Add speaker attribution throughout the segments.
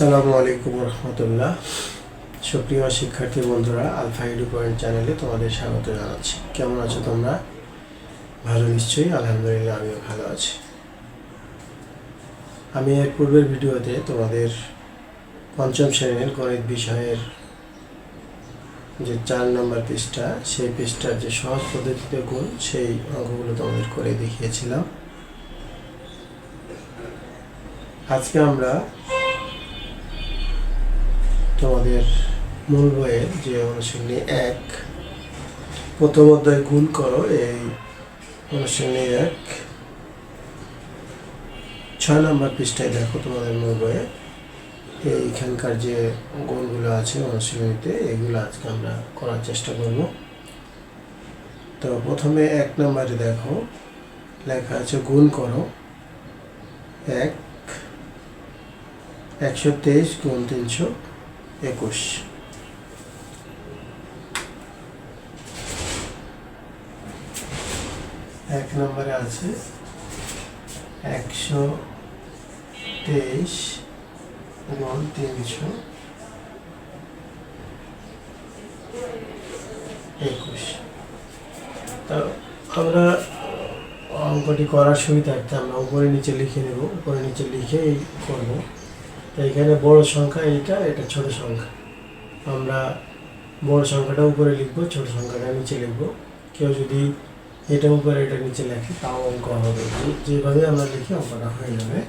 Speaker 1: আসসালামু আলাইকুম রহমতুল্লাহ। সুপ্রিয় শিক্ষার্থী বন্ধুরা, আলফা এডু পয়েন্ট চ্যানেলে তোমাদের স্বাগত জানাচ্ছি। কেমন আছো তোমরা? ভালো নিশ্চয়ই, আলহামদুলিল্লাহ আমিও ভালো আছি। আমি এর পূর্বের ভিডিওতে তোমাদের পঞ্চম শ্রেণির গণিত বিষয়ের যে চার নম্বর পৃষ্ঠা, সেই পৃষ্ঠার যে সহজ পদ্ধতিতে গুণ, সেই অঙ্কগুলো তোমাদের করে দেখিয়েছিলাম। আজকে আমরা তোমাদের মূল বইয়ের যে অনুশীলনী এক, প্রথম অধ্যায় গুণ করো, এই অনুশীলনী এক। ছয় নম্বর পৃষ্ঠায় দেখো তোমাদের মূল বইয়ে। এইখানকার যে গুণগুলো আছে অনুশীলনীতে, এগুলো আজকে আমরা করার চেষ্টা করব। তো প্রথমে এক নম্বরে দেখো, লেখা আছে গুণ করো। এক, একশো তেইশ গুণ তিনশো। একুশ। এক নম্বরে আছে একশো তেইশ গুণ তিনশো একুশ। তো আমরা অঙ্কটি করার সুবিধার্থে আমরা উপরে নিচে লিখে নেব, উপরে নিচে লিখেই করব। এখানে বড় সংখ্যা এইটা, এটা ছোট সংখ্যা। আমরা বড় সংখ্যাটা উপরে লিখব, ছোট সংখ্যাটা নিচে লিখব। কেউ যদি এটা উপরে, এটা নিচে লেখে, তাও অঙ্ক হবে। যেভাবে আমরা লিখি, অঙ্কটা হয়ে যাবে।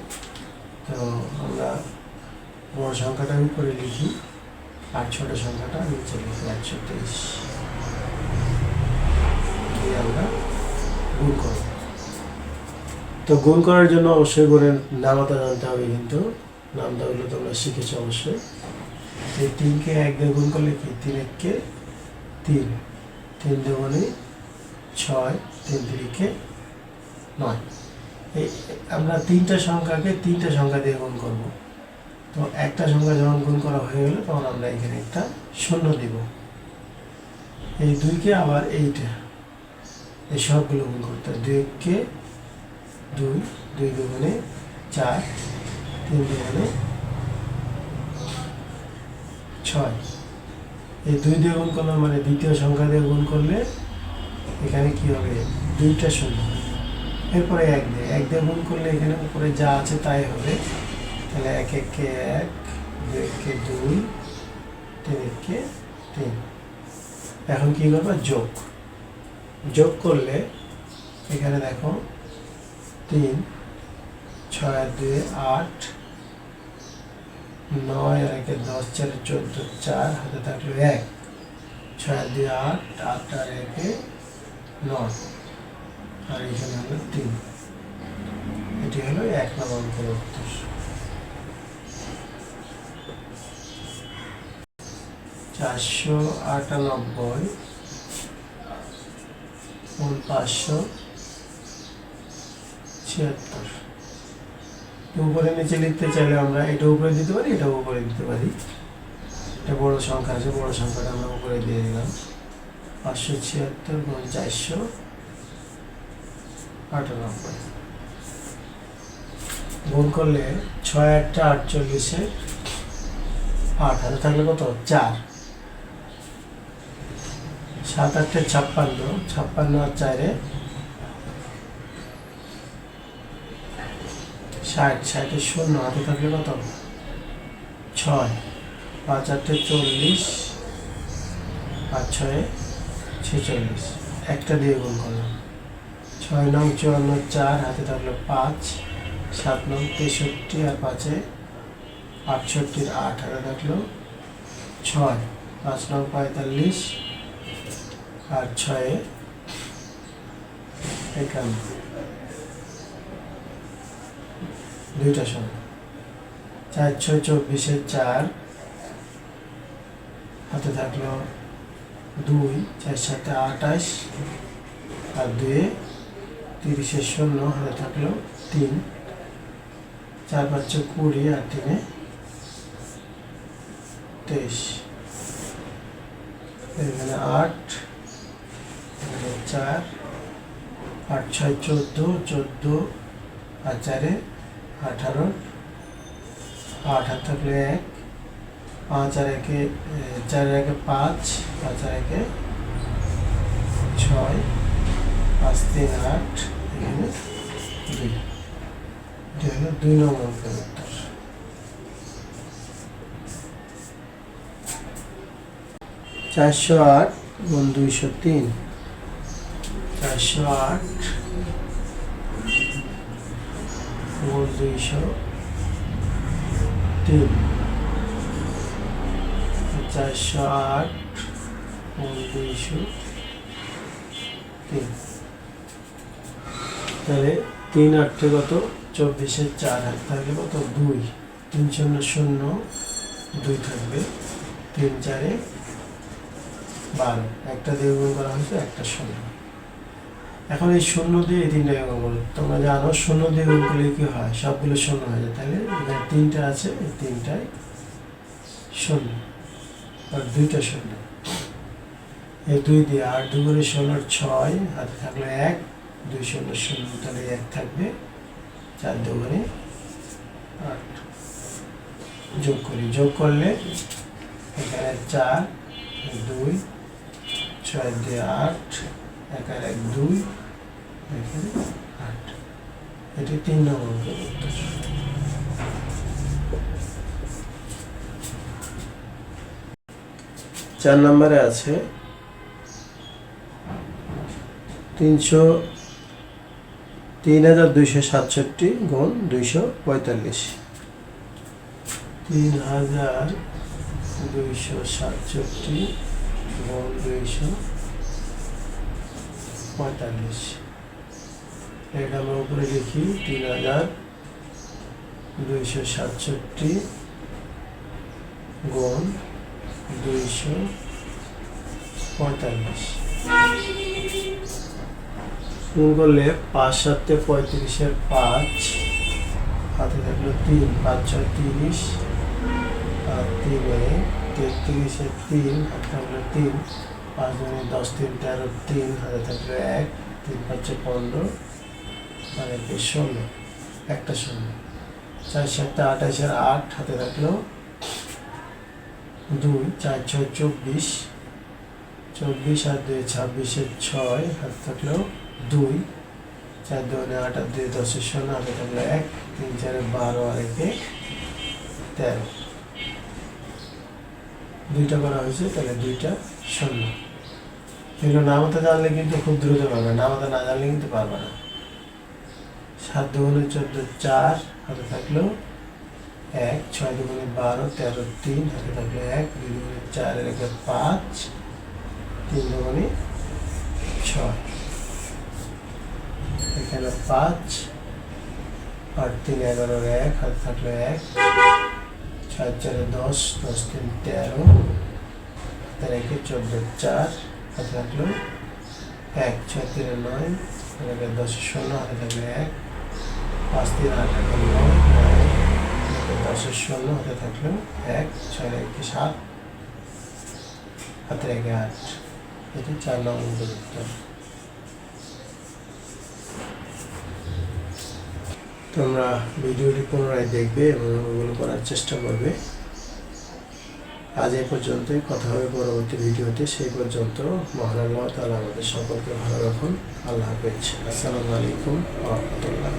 Speaker 1: তো আমরা বড় সংখ্যাটা উপরে লিখি আর ছোট সংখ্যাটা নিচে লিখি, একশো তেইশ। আমরা গুণ করব। তো গুণ করার জন্য অবশ্যই গুণের নামতা জানতে হবে কিন্তু। নামটাগুলো তোমরা শিখেছো অবশ্যই। এই তিনকে এক দিয়ে গুণ করলে কি? তিন এককে তিন। তিন দুগুণে ছয়, তিন তিরিকে নয়। এই আমরা তিনটা সংখ্যাকে তিনটা সংখ্যা দিয়ে গুণ করব। তো একটা সংখ্যা যখন গুণ করা হয়ে গেলে, তখন আমরা এখানে একটা শূন্য দিব। এই দুইকে আবার এইটা। এই সবগুলো গুণ করতে দুইকে দুই দুই দুগুণে চার তিন দুগুণে ছয়। এই দুই দিয়ে গুণ করলাম মানে দ্বিতীয় সংখ্যা দিয়ে গুণ করলে এখানে কি হবে? দুইটা শূন্য। এরপরে এক দিয়ে। এক দিয়ে গুণ করলে এখানে উপরে যা আছে তাই হবে। তাহলে এক এককে এক, দুই এককে দুই, তিন এককে তিন। এখন কি করব? যোগ। যোগ করলে এখানে দেখো, তিন, ছয়, দুই, আট নয় আর একে, দশ চারে চোদ্দ, চার হাতে থাকল এক, ছয় দুই আট আট আর একে, নয়। আর এখানে হলো তিন। এটি হলো এক নম্বর অঙ্কের উত্তর চারশো আটানব্বই পাঁচশো ছিয়াত্তর। উপরে নিচে লিখতে চাইলে আমরা এটা উপরে দিতে পারি এটা উপরে দিতে পারি। এটা বড় সংখ্যা আছে, বড় সংখ্যাটা আমরা উপরে দিয়ে দিলাম। পাঁচশো ছিয়াত্তর গুণ চারশো আটানব্বই। গুণ করলে ছয় আটটা আটচল্লিশে আট হাতে থাকলে কত? চার। সাত আটটা ছাপ্পান্ন ছাপ্পান্ন আর চারে ষাট ষাটে শূন্য, হাতে থাকলে কত? ছয়। পাঁচ, আটে চল্লিশ। পাঁচ, ছয়ে ছেচল্লিশ। একটা দিয়ে গুণ করলাম। ছয় নং চুয়ান্ন, চার, হাতে থাকল পাঁচ। সাত নং তেষট্টি আর পাঁচে আটষট্টির আট, হাতে থাকল ছয়। পাঁচ নং পঁয়তাল্লিশ আর ছয়ে একান্ন। দুইটা সংখ্যা চার, ছয়, চব্বিশের চার হাতে থাকল দুই, চার সাথে আঠাশ, আর দুয়ে তিরিশের শূন্য হাতে থাকল তিন। চার, পাঁচ কুড়ি, আর তিনে তেইশ। এখানে আট চার, আট, ছয়, চোদ্দ চোদ্দ, আর চারে আঠারো আট হাত থাকলে এক, পাঁচ আর একে, চার একে পাঁচ পাঁচ আর একে ছয়, পাঁচ তিন আট, এখানে দুই। দুই নম্বর উত্তর। চারশো আট গুণ দুইশো তিন। চারশো আট গুণ দুইশো তিন চারশো আট গুণ দুইশো তিন তাহলে তিন আটটে কত? চব্বিশের চার হাত থাকলে কত? দুই। তিন শূন্য শূন্য দুই থাকবে। তিন চারে বারো। একটা দিয়ে গুণ করা হয়েছে, একটা শূন্য। এখন এই শূন্য দিয়ে এই তিনটাকে গুণ করো। তোমরা জানো শূন্য দিয়ে গুণ করলে কি হয়? সবগুলো শূন্য হয়ে যায়। তাহলে এখানে তিনটা আছে, এই তিনটায় শূন্য আর দুইটা শূন্য। এই দুই দিয়ে আট দুগুণে ষোলোর ছয়, হাতে থাকল এক, দুই শূন্য শূন্য, তাহলে এক থাকবে চার দু দুগুণে আট। যোগ করি। যোগ করলে এখানে চার, দুই, ছয় দিয়ে আট এক আর এক দুই, এখানে আট। এটি তিন নম্বর চার নম্বরে আছে তিনশো তিন হাজার দুইশো সাতষট্টি গুণ দুইশো পঁয়তাল্লিশ। তিন হাজার দুইশো সাতষট্টি গুণ দুইশো পঁয়তাল্লিশ। এটা উপরে লিখি তিন হাজার দুইশো সাতষট্টি গুণ দুইশো পঁয়তাল্লিশ। গুণ করলে পাঁচ সাতে পঁয়ত্রিশের পাঁচ, হাতে থাকল তিন, পাঁচ ছয় তিরিশ, আর তিনে তেত্রিশের তিন, হাতে থাকল তিন। পাঁচ দুগুণে দশ তিন, তেরো, তিন হাতে থাকল এক, তিন, পাঁচে পনেরো আর একে ষোলো, একটা শূন্য চার সাতটা আঠাশের আট, হাতে থাকল। দুই, চার, ছয়, চব্বিশ চব্বিশ আর দুই ছাব্বিশের ছয়, হাতে থাকল। দুই, চার দুগুণে আট আর দুই দশের শূন্য হাতে থাকল এক, তিন, চারে বারো আর একে তেরো। দুইটা করা হয়েছে, তাহলে দুইটা শূন্য। এগুলো নামতে জানলে কিন্তু খুব দ্রুত পারবে নামতে না জানলে কিন্তু পারবে না। সাত দুগুণে চোদ্দ, চার হাতে থাকল এক, ছয় দুগুণে বারো, তেরো, তিন হাতে থাকল এক, দুই দুগুণে চার রেখে পাঁচ, তিন দুগুণে ছয়। এখানে পাঁচ আট তিন এগারোর এক, হাতে থাকল এক, ছয় চারে দশ দশ তিন তেরো হাতে রেখে চোদ্দ, চার, হাতে থাকল এক, ছয়, তিনে নয় হাতে দশ শূন্য হাতে থাকল এক। পাঁচ, তিন, আট রেখে নয় নয় দশের শূন্য হাতে থাকল এক, ছয় রেখে সাত, হাতে রেখে আট। এটি চার নম্বর উত্তর তোমরা ভিডিওটি পুনরায় দেখবে এবং ওগুলো করার চেষ্টা করবে। আজ এ পর্যন্তই। কথা হবে পরবর্তী ভিডিওতে। সেই পর্যন্ত মহান তালা আমাদের সকলকে ভালো রাখুন। আল্লাহ হাফেজ। আসসালামু আলাইকুম রহমতুল্লাহ।